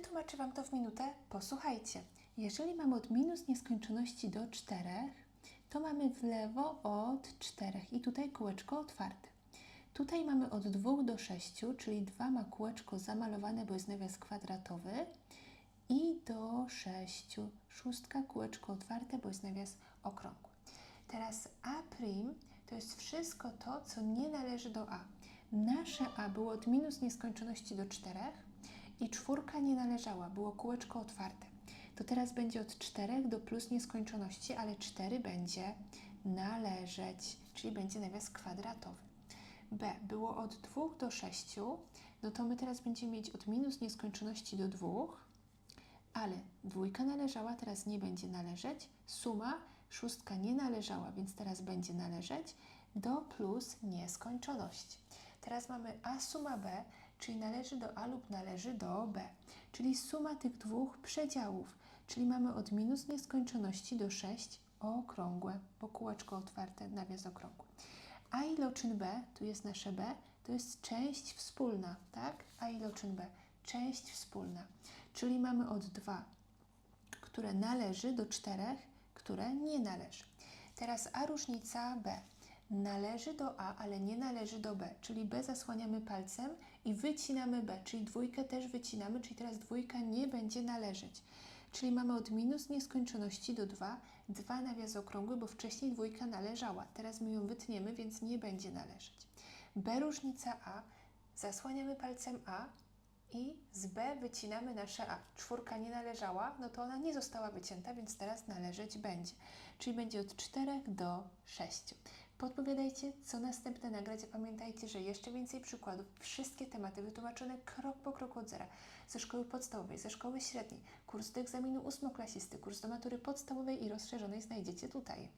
Wytłumaczę Wam to w minutę. Posłuchajcie. Jeżeli mamy od minus nieskończoności do 4, to mamy w lewo od 4 i tutaj kółeczko otwarte. Tutaj mamy od 2 do 6, czyli 2 ma kółeczko zamalowane, bo jest nawias kwadratowy i do 6. Szóstka kółeczko otwarte, bo jest nawias okrągły. Teraz A' to jest wszystko to, co nie należy do A. Nasze A było od minus nieskończoności do 4 i czwórka nie należała, było kółeczko otwarte. To teraz będzie od 4 do plus nieskończoności, ale 4 będzie należeć, czyli będzie nawias kwadratowy. B było od 2 do 6, no to my teraz będziemy mieć od minus nieskończoności do 2, ale dwójka należała, teraz nie będzie należeć. Suma, szóstka nie należała, więc teraz będzie należeć do plus nieskończoności. Teraz mamy a suma b, czyli należy do a lub należy do b, czyli suma tych dwóch przedziałów, czyli mamy od minus nieskończoności do 6 okrągłe, bo kółeczko otwarte, nawias okrągły. A iloczyn b, tu jest nasze b, to jest część wspólna, tak? A iloczyn b, część wspólna, czyli mamy od 2, które należy do 4, które nie należy. Teraz a różnica b należy do a, ale nie należy do b, czyli b zasłaniamy palcem i wycinamy b, czyli dwójkę też wycinamy, czyli teraz dwójka nie będzie należeć. Czyli mamy od minus nieskończoności do 2, 2 nawias okrągły, bo wcześniej dwójka należała. Teraz my ją wytniemy, więc nie będzie należeć. b różnica a, zasłaniamy palcem a, i z B wycinamy nasze A. Czwórka nie należała, no to ona nie została wycięta, więc teraz należeć będzie. Czyli będzie od 4 do 6. Podpowiadajcie, co następne nagrać, a pamiętajcie, że jeszcze więcej przykładów, wszystkie tematy wytłumaczone krok po kroku od zera. Ze szkoły podstawowej, ze szkoły średniej, kurs do egzaminu ósmoklasisty, kurs do matury podstawowej i rozszerzonej znajdziecie tutaj.